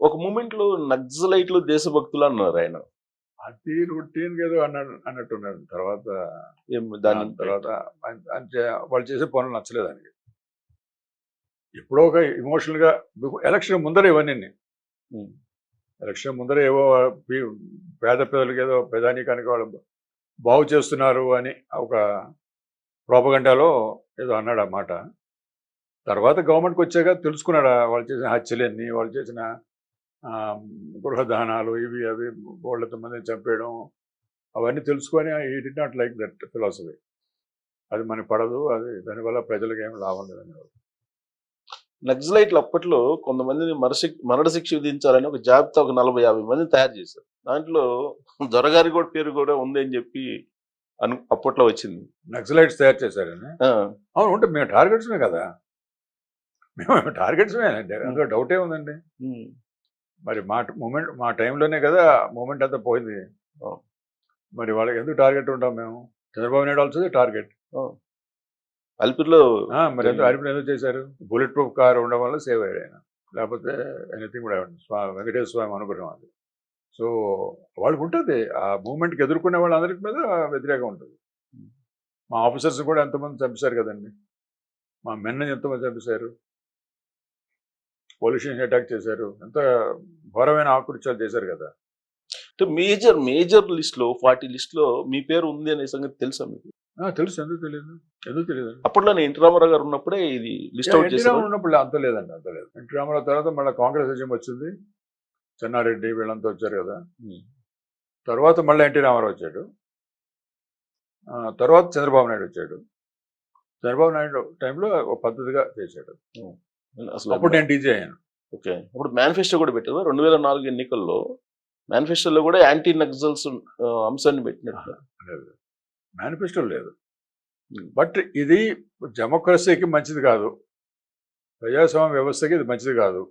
ఒక మూమెంట్లో నక్సలైట్లు దేశభక్తులు అన్నారు ఆయన. అది రొటీన్ ఏదో అన్నాడు అన్నట్టున్నాడు తర్వాత ఏం దాని తర్వాత వాళ్ళు చేసే పనులు నచ్చలేదు ఆయనకి. ఎప్పుడో ఒక ఎమోషనల్గా ఎలక్షన్ ముందర ఇవన్నీ. ఎలక్షన్ ముందర ఏవో పేద పేదలకి ఏదో ప్రధానికానికి వాళ్ళు బాగు చేస్తున్నారు అని ఒక ప్రోపగండాలో ఏదో అన్నాడు ఆ మాట. తర్వాత గవర్నమెంట్కి వచ్చాక తెలుసుకున్నాడు వాళ్ళు చేసిన హత్యలన్నీ వాళ్ళు చేసిన గృహదానాలు ఇవి అవి బోళ్ళతో మందిని చంపేయడం అవన్నీ తెలుసుకొని ఈ did not like that philosophy అది మనకి పడదు అది దానివల్ల ప్రజలకు ఏం లాభం లేదని నక్సలైట్లు అప్పట్లో కొంతమందిని మరశి మరణ శిక్ష విధించాలని ఒక జాబితా ఒక నలభై యాభై మందిని తయారు చేశారు. దాంట్లో దొరగారి కూడా పేరు కూడా ఉంది అని చెప్పి అను అప్పట్లో వచ్చింది. నక్సలైట్స్ తయారు చేశారని? అవును ఉంటే మేము టార్గెట్స్మే కదా. మేము టార్గెట్స్మే డౌటే ఉందండి. మరి మా మూమెంట్ మా టైంలోనే కదా మూమెంట్ అంతా పోయింది. మరి వాళ్ళకి ఎందుకు టార్గెట్ ఉంటాం మేము? Chandrababu Naidu also target. అలిపిరిలో మరి ఎందుకు అరిపిన ఎందుకు చేశారు? బుల్లెట్ ప్రూఫ్ కార్ ఉండడం వల్ల సేవ్ అయ్యాడు ఆయన. లేకపోతే ఎనీథింగ్ కూడా స్వా వెంకటేశ్వర స్వామి అనుగ్రహం అది. సో వాళ్ళకి ఉంటుంది. ఆ మూమెంట్కి ఎదుర్కొనే వాళ్ళందరి మీద వ్యతిరేకం ఉంటుంది. మా ఆఫీసర్స్ కూడా ఎంతమంది చంపేశారు కదండి? మా మెన్న ఎంతమంది చంపేశారు? పోలీస్ స్టేషన్ అటాక్ చేశారు. ఎంత ఘోరమైన ఆకృత్యాలు చేశారు కదా. మేజర్ మేజర్ లిస్ట్లో ఫార్టీ లిస్ట్లో మీ పేరు ఉంది అనే సంగతి తెలుసా మీకు? ఆ, తెలుసు. ఎందుకు తెలియదు ఎందుకు తెలియదు అప్పట్లో నేను ఎన్టీ రామారావు గారు ఉన్నప్పుడే ఇది లిస్ట్ అవుట్ చేశారు ఉన్నప్పుడు అంత లేదండి అంత లేదు. ఎన్టీ రామారావు తర్వాత మళ్ళీ కాంగ్రెస్ విజయం వచ్చింది. చెన్నారెడ్డి వీళ్ళంతా వచ్చారు కదా. తర్వాత మళ్ళీ ఎన్టీ రామారావు వచ్చాడు. ఆ, తర్వాత చంద్రబాబు నాయుడు వచ్చాడు. చంద్రబాబు నాయుడు టైంలో ఒక పద్ధతిగా చేశాడు. అసలు అప్పుడు నేను డీజే అయ్యాను. ఓకే. అప్పుడు మేనిఫెస్టో కూడా పెట్టారు రెండు వేల నాలుగు ఎన్నికల్లో మేనిఫెస్టోలో కూడా యాంటీ నక్సల్స్ అంశాన్ని పెట్టినట్టు. మేనిఫెస్టో లేదు. బట్ ఇది డెమోక్రసీకి మంచిది కాదు. ప్రజాస్వామ్య వ్యవస్థకి ఇది మంచిది కాదు.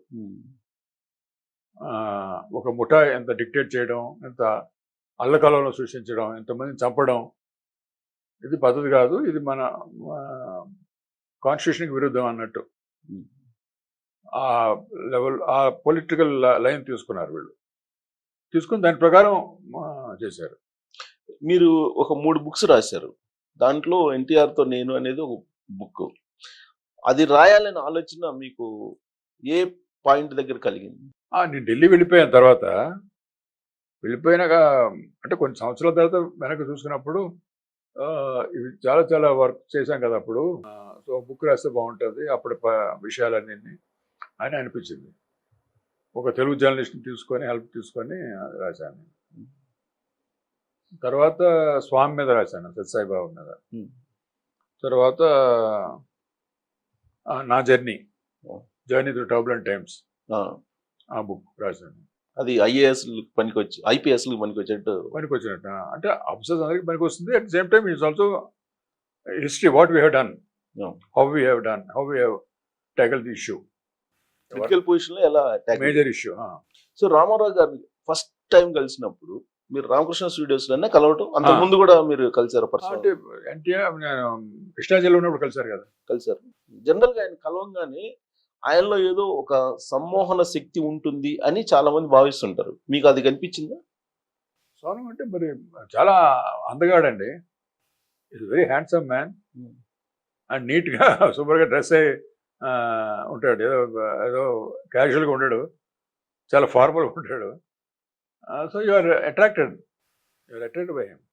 ఒక ముఠా ఎంత డిక్టేట్ చేయడం ఎంత అల్లకలంలో సృష్టించడం ఎంతమందిని చంపడం ఇది పద్ధతి కాదు. ఇది మన కాన్స్టిట్యూషన్కి విరుద్ధం అన్నట్టు. ఆ లెవెల్ ఆ పొలిటికల్ లైన్ తీసుకున్నారు వీళ్ళు. తీసుకుని దాని ప్రకారం చేశారు. మీరు ఒక మూడు బుక్స్ రాశారు. దాంట్లో ఎన్టీఆర్తో నేను అనేది ఒక బుక్. అది రాయాలనే ఆలోచన మీకు ఏ పాయింట్ దగ్గర కలిగింది? నేను ఢిల్లీ వెళ్ళిపోయిన తర్వాత. వెళ్ళిపోయినాక అంటే కొన్ని సంవత్సరాల తర్వాత వెనక్కి చూసుకున్నప్పుడు ఇవి చాలా చాలా వర్క్ చేశాం కదా అప్పుడు. సో బుక్ రాస్తే బాగుంటుంది అప్పుడు విషయాలన్నీ అని అనిపించింది. ఒక తెలుగు జర్నలిస్ట్ని తీసుకొని హెల్ప్ తీసుకొని రాశాను. తర్వాత స్వామి మీద రాశాను సత్సాయిబాబు మీద. తర్వాత నా journey. Journey through turbulent times ఆ, బుక్ రాశాను. అది ఐఏఎస్ పనికి వచ్చి ఐపీఎస్ పనికి వచ్చేట్టు పనికి వచ్చినట్టు అంటే ఆఫీసర్స్ అందరికి పనికి వస్తుంది at same time is also history what we have done. How we have done how we have tackled the issue critical పొజిషన్లో ఎలా మేజర్ ఇష్యూ సో రామారావు గారిని ఫస్ట్ టైం కలిసినప్పుడు మీరు రామకృష్ణ స్టూడియోస్లోనే కలవటం అంత. ముందు కూడా మీరు కలిసారు అంటే నేను ఉన్నప్పుడు కలిసారు కదా. కలిసారు. జనరల్గా ఆయన కలవంగానే ఆయనలో ఏదో ఒక సమ్మోహన శక్తి ఉంటుంది అని చాలా మంది భావిస్తుంటారు. మీకు అది కనిపించిందా? సోనం అంటే మరి చాలా అందగాడండి. Is very handsome man. And నీట్గా సూపర్గా డ్రెస్ అయ్యి ఉంటాడు. ఏదో ఏదో క్యాజువల్గా ఉంటాడు చాలా ఫార్మల్గా ఉంటాడు. So you are attracted you are attracted by him